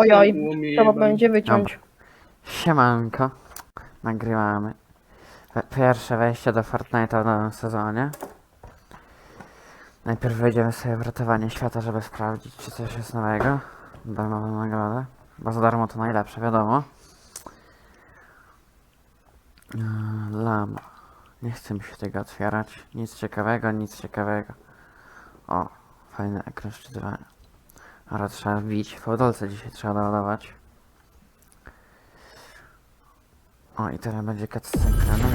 Ojoj, trzeba będzie wyciąć. Siemanko, nagrywamy we- pierwsze wejście do Fortnite'a w nowym sezonie. Najpierw wejdziemy sobie w ratowanie świata, żeby sprawdzić, czy coś jest nowego. Darmowe nagrody, bo za darmo to najlepsze, wiadomo. Eee, Lama. Nie chcę mi się tego otwierać. Nic ciekawego, nic ciekawego. O, fajny ekran szczytywania. Ale trzeba wbić. W podolce dzisiaj trzeba doładować. O, i teraz będzie cutscenka. No,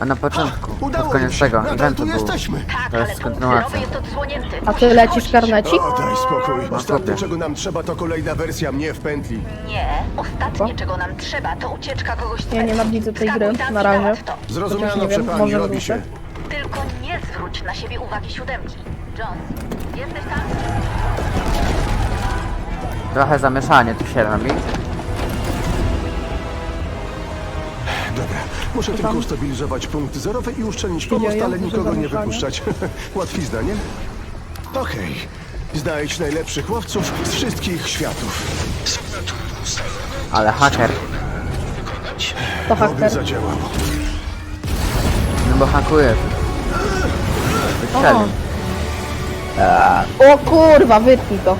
A na początku, pod Udało koniec się. tego Nadal eventu tu był. jesteśmy. Tak, To jest punkt kontynuacja. zerowy jest odsłonięty. A ty lecisz karnecik? O, daj spokój. Ostatnie, kupię. czego nam trzeba, to kolejna wersja mnie w pętli. Nie, ostatnie czego nam trzeba to ucieczka kogoś z Ja Pepsi. nienawidzę tej Wskakuj gry, tam na razie. Zrozumiano, nie przepani, może robi się. Zwróć na siebie uwagi siódemki. Jones, jesteś tam? Trochę zamieszanie tu się robi. Dobra, muszę tylko ustabilizować punkt zerowy i uszczelnić pomost, ale nikogo nie wypuszczać. Łatwizna, nie? Okej. Znajdź najlepszych łowców z wszystkich światów. Ale haker. To Oby haker. zadziałał. No bo hakuje. O kurwa, wytnij to.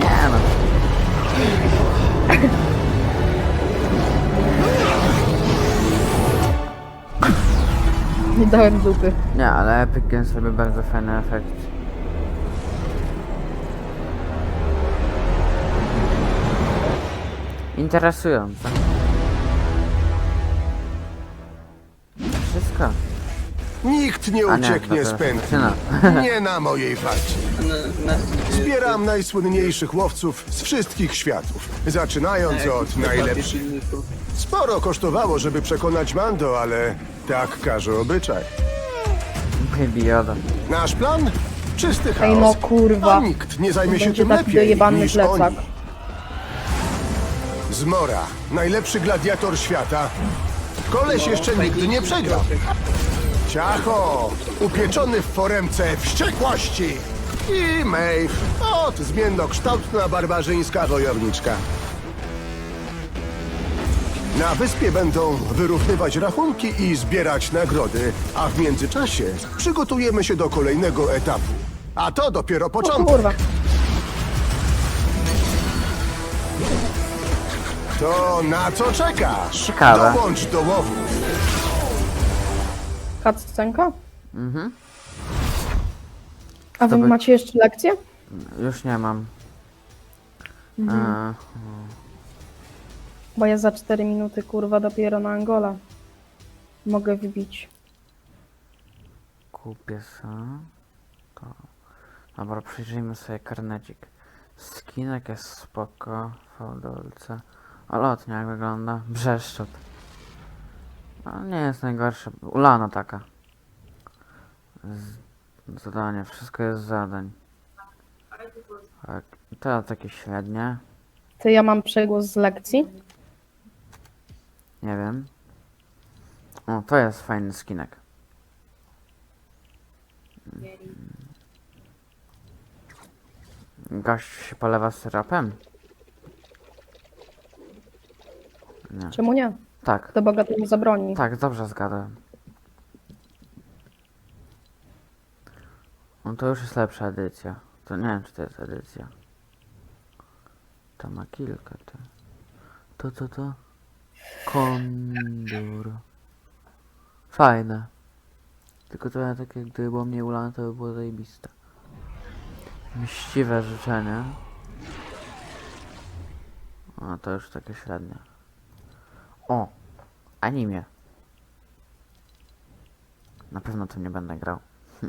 Nie no. Nie dałem dupy. Nie, ale Epic Games robi bardzo fajny efekt. Interesujące. Wszystko. Nikt nie A nie, ucieknie z pętli. zaczyna. Nie na mojej. Na, na, Zbieram najsłynniejszych łowców z wszystkich światów. Zaczynając od najlepszych. Sporo kosztowało, żeby przekonać Mando, ale tak każe obyczaj. Yoda. Nasz plan? Czysty chaos. Ej no kurwa. A nikt nie zajmie się Będzie tym taki lepiej dojebany niż plecak. oni. Zmora, najlepszy gladiator świata. Koleś jeszcze nigdy nie przegrał. Ciacho, upieczony w foremce wściekłości. I Maeve, ot, zmiennokształtna barbarzyńska wojowniczka. Na wyspie będą wyrównywać rachunki i zbierać nagrody, a w międzyczasie przygotujemy się do kolejnego etapu. A to dopiero O początek. kurwa. To na co czekasz? Ciekawe. Dołącz do łowu. Cutscenka? Mhm. A wy Zdobyć- macie jeszcze lekcję? Już nie mam. Mhm. E, Bo ja za 4 minuty kurwa dopiero na Angola. Mogę wbić. kupię sobie. To. Dobra, przyjrzyjmy sobie karnecik. Skinek jest spoko. Fałdolce. O lotnia jak wygląda. Brzeszczot. No, nie jest najgorsze. Ulana taka. Z, zadanie. Wszystko jest z zadań. Tak. To takie średnie. To ja mam przegłos z lekcji. Nie wiem. O, to jest fajny skinek. Gość się polewa syropem? Nie. Czemu nie? Tak, To Boga to nie zabroni. tak, dobrze zgadłem. No to już jest lepsza edycja. To nie wiem, czy to jest edycja. To ma kilka, to. To, to, to. Kondor. Fajne. Tylko to ja takie, gdyby było mniej ulane, to by było zajebiste. Mściwe życzenie. O, to już takie średnie. O! Anime. Na pewno tym nie będę grał.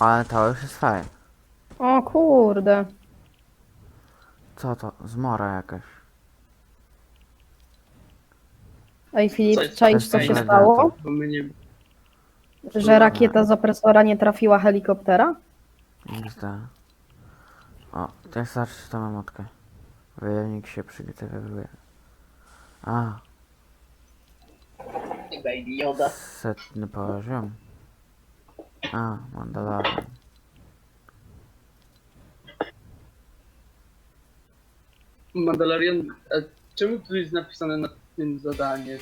Ale to już jest fajne. O kurde. Co to? Zmora jakaś. Ej Filip, Coś- czaisz co coś się fajnego. stało? bo my nie... Że rakieta z opresora nie trafiła helikoptera? XD. O, jak zobaczyć tą emotkę. Wojownik się przygotowuje. A, Baby Yoda. setny poziom. A, Mandalorian. Mandalorian, a czemu tu jest napisane na tym zadanie?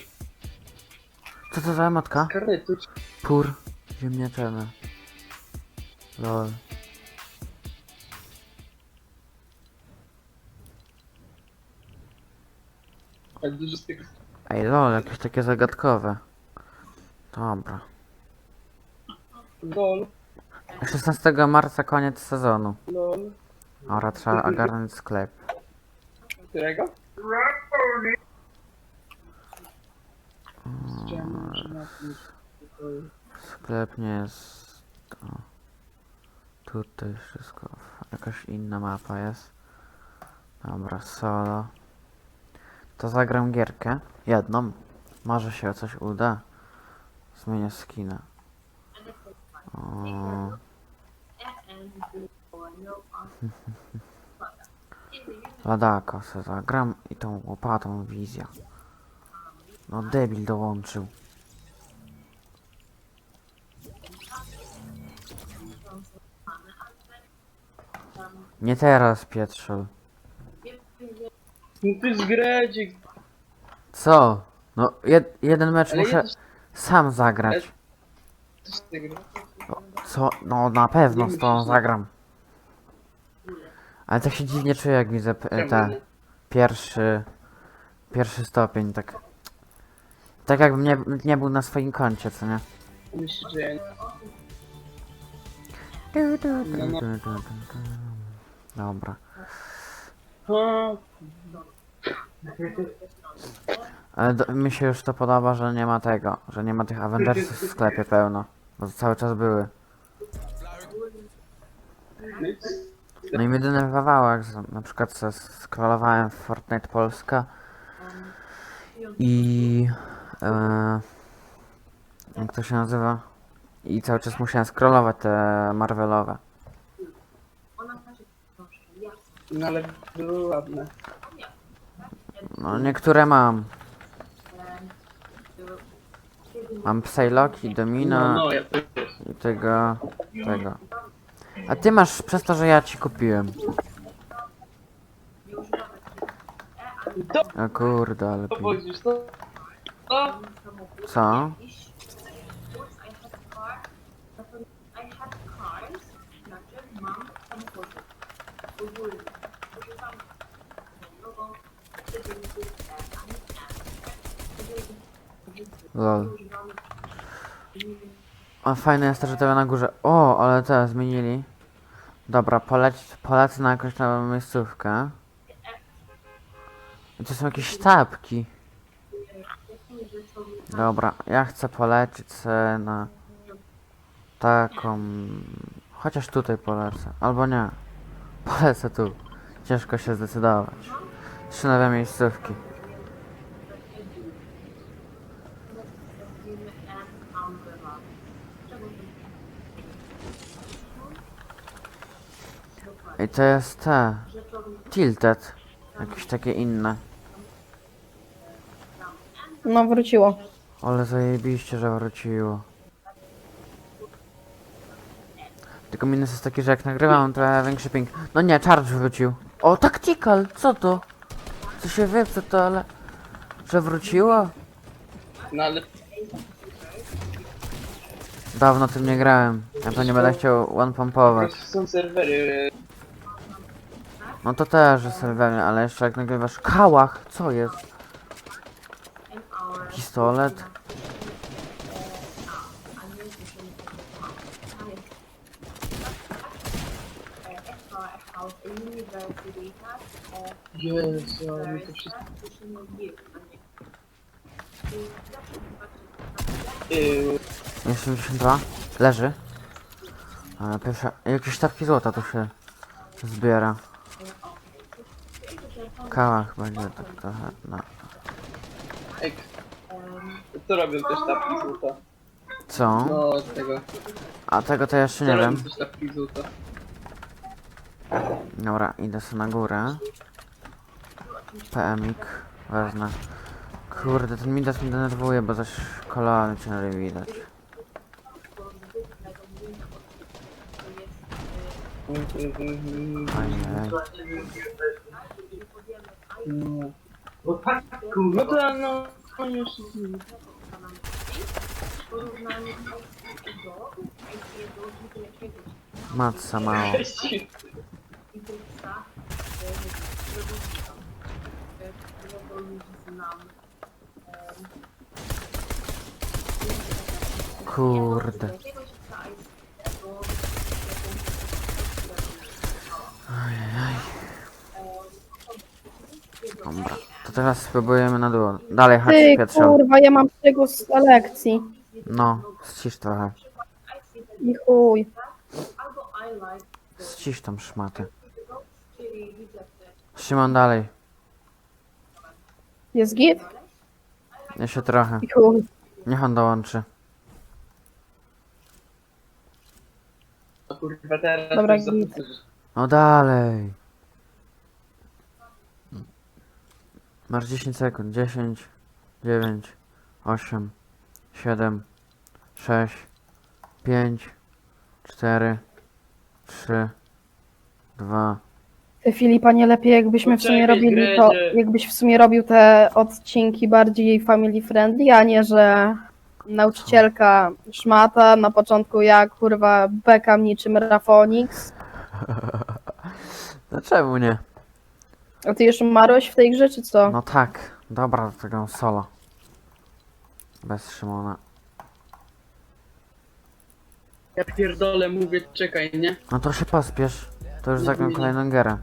Co to za matka? Karny tu Pur ziemniaczany. Lol. Tak dużo z tych... Ej, lol, jakieś takie zagadkowe. Dobra. Lol, 16 marca koniec sezonu. lol. Ora, trzeba ogarnąć sklep. Którego? Chciałem, że na tym pokoju. Sklep nie jest... O. Tutaj wszystko. Jakaś inna mapa jest. Dobra, solo. To zagram gierkę. Jedną. Może się coś uda. Zmienię skina. O. Ladako se zagram i tą łopatą wizja. No debil dołączył. Nie teraz, Pietrzel. No to jest gredzik, Co? No, jed, jeden mecz ale muszę też, sam zagrać. Co? No, na pewno z tą musisz. zagram. Ale tak się dziwnie czuję, jak widzę p- te pierwszy, pierwszy stopień, tak. Tak jakbym nie, nie był na swoim koncie, co nie? Myślę, że ja nie... Dobra. A, Ale do, mi się już to podoba, że nie ma tego, że nie ma tych Avengersów w sklepie pełno. Bo cały czas były. No i mnie denerwowało, jak na przykład se w Fortnite Polska i e, jak to się nazywa? I cały czas musiałem scrollować te Marvelowe. No ale były ładne. No niektóre mam. Mam Psylocke, No, Domina no, ja też. i tego, tego. A ty masz przez to, że ja ci kupiłem. To O kurde, ale pi... to... To... Co? Lol. A fajne jest to, że na górze. O, ale te zmienili. Dobra, polecę na jakąś nową miejscówkę. I to są jakieś sztabki. Dobra, ja chcę polecieć se na taką... Chociaż tutaj polecę. Albo nie. Polecę tu. Ciężko się zdecydować. Trzy nowe miejscówki. I to jest te. Tilted. Jakieś takie inne. No, wróciło. Ale zajebiście, że wróciło. Tylko minus jest taki, że jak nagrywam, to ja większy ping. No nie, charge wrócił. O, tactical! Co to? Co się wie, co to, ale... Że wróciło? No ale... Dawno tym nie grałem. Ja to nie będę chciał one Po pompować. prostu są serwery... No to też jest serwernie, ale jeszcze jak nagrywasz... Kałach! Co jest? Pistolet? Jezu, ale mi to wszystko... Yy, 82. Leży. A pierwsza... Jakieś sztabki złota tu się zbiera. Kałach będzie tak trochę, no. Ej, co robią te sztabki złota? Co? No, z tego. A tego to jeszcze Co nie robią wiem. te sztabki złota? Dobra, idę sobie na górę. PMik wezmę. Kurde, ten Midas mnie denerwuje, bo coś kolory ciągle widać. Mhm, mhm. Ojej. No. No to no, no już... Matca mało. Kurde. Ajajaj. Dobra, to teraz spróbujemy na dół. Dalej, chodź Ty, Piotrze. kurwa, ja mam tego z lekcji. No, ścisz trochę. I chuj. Ścisz tą szmatę. Szymon dalej. Jest git? Jeszcze trochę. I chuj. Niech on dołączy. Kurwa, teraz Dobra, git. No dalej. Masz 10 sekund. 10, 9, 8, 7, 6, 5, 4, 3, 2. Ty Filipa, nie lepiej jakbyśmy w sumie Poczekaj, robili to, jakbyś w sumie robił te odcinki bardziej family friendly, a nie, że nauczycielka szmata, na początku ja kurwa bekam niczym Rafonix, No czemu nie? A ty już umarłeś w tej grze, czy co? No tak. Dobra, do tego solo. Bez Szymona. Ja pierdolę, mówię, czekaj, nie? No to się pospiesz. To już zagram kolejną gierę.